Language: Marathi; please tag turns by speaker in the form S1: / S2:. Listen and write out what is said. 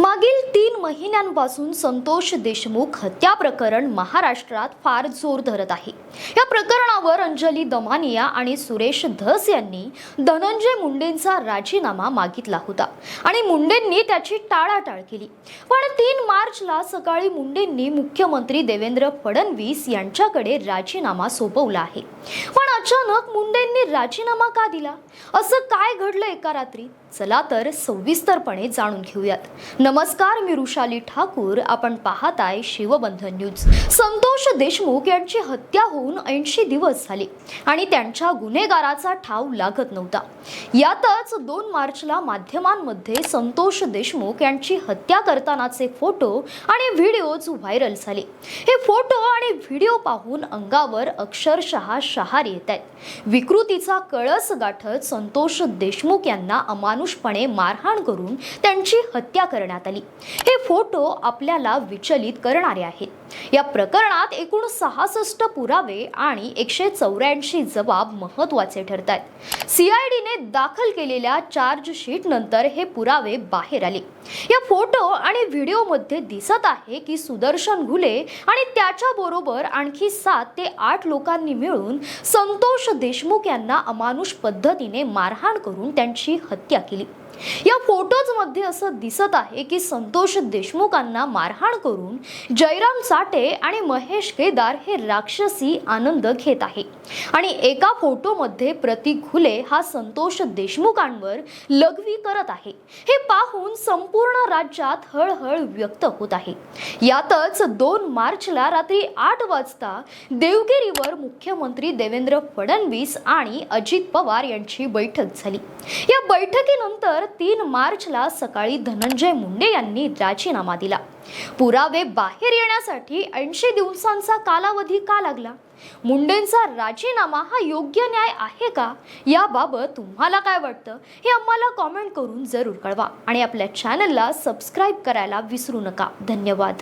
S1: मागील तीन महिन्यांपासून संतोष देशमुख हत्या प्रकरण महाराष्ट्रात फार जोर धरत आहे. या प्रकरणावर अंजली दमानिया आणि सुरेश धस यांनी धनंजय मुंडेंचा राजीनामा मागितला होता आणि मुंडेंनी त्याची टाळाटाळ केली. पण तीन मार्चला सकाळी मुंडेंनी मुख्यमंत्री देवेंद्र फडणवीस यांच्याकडे राजीनामा सोपवला आहे. पण अचानक मुंडेंनी राजीनामा का दिला? असं काय घडलं एका रात्री? चला तर सविस्तरपणे जाणून घेऊयात. नमस्कार मी रुशाली ठाकूर. आपण पाहत आहे शिवबंधन न्यूज. संतोष देशमुख यांची हत्या होऊन ऐंशी दिवस झाले आणि त्यांच्या गुन्हेगाराचा ठाव लागत नव्हता. यातच दोन मार्चला माध्यमांमध्ये संतोष देशमुख यांची हत्या करतानाचे फोटो आणि व्हिडिओज व्हायरल झाले. हे फोटो आणि व्हिडिओ पाहून अंगावर अक्षरशः शहार येत आहेत. विकृतीचा कळस गाठत संतोष देशमुख यांना अमानुषपणे मारहाण करून त्यांची हत्या करण्यात आली. हे फोटो आपल्याला विचलित करणारे आहेत. या प्रकरणात एकूण सहासष्ट पुरावे आणि एकशे चौऱ्याऐंशी जबाब महत्त्वाचे ठरत आहेत सीआयडीने दाखल केलेल्या चार्जशीट नंतर हे पुरावे बाहेर आले. या फोटो आणि व्हिडिओमध्ये दिसत आहे की सुदर्शन घुले आणि त्याच्या बरोबर आणखी सात ते आठ लोकांनी मिळून संतोष देशमुख यांना अमानुष पद्धतीने मारहाण करून त्यांची हत्या केली. या फोटोजमध्ये असं दिसत आहे की संतोष देशमुखांना मारहाण करून जयराम साठे आणि महेश केदार हे राक्षसी आनंद घेत आहे. आणि एका फोटोमध्ये प्रतीक घुले हा संतोष देशमुखांवर लघवी करत आहे. हे पाहून संपूर्ण राज्यात हळहळ व्यक्त होत आहे. यातच दोन मार्चला रात्री आठ वाजता देवगिरीवर मुख्यमंत्री देवेंद्र फडणवीस आणि अजित पवार यांची बैठक झाली. या बैठकीनंतर तीन मार्चला सकाळी धनंजय मुंडे यांनी राजीनामा दिला. पुरावे बाहेर येण्यासाठी ऐंशी दिवसांचा कालावधी का लागला? मुंडेंचा राजीनामा हा योग्य न्याय आहे का? याबाबत तुम्हाला काय वाटतं? हे आम्हाला कॉमेंट करून जरूर कळवा आणि आपल्या चॅनलला सबस्क्राईब करायला विसरू नका. धन्यवाद.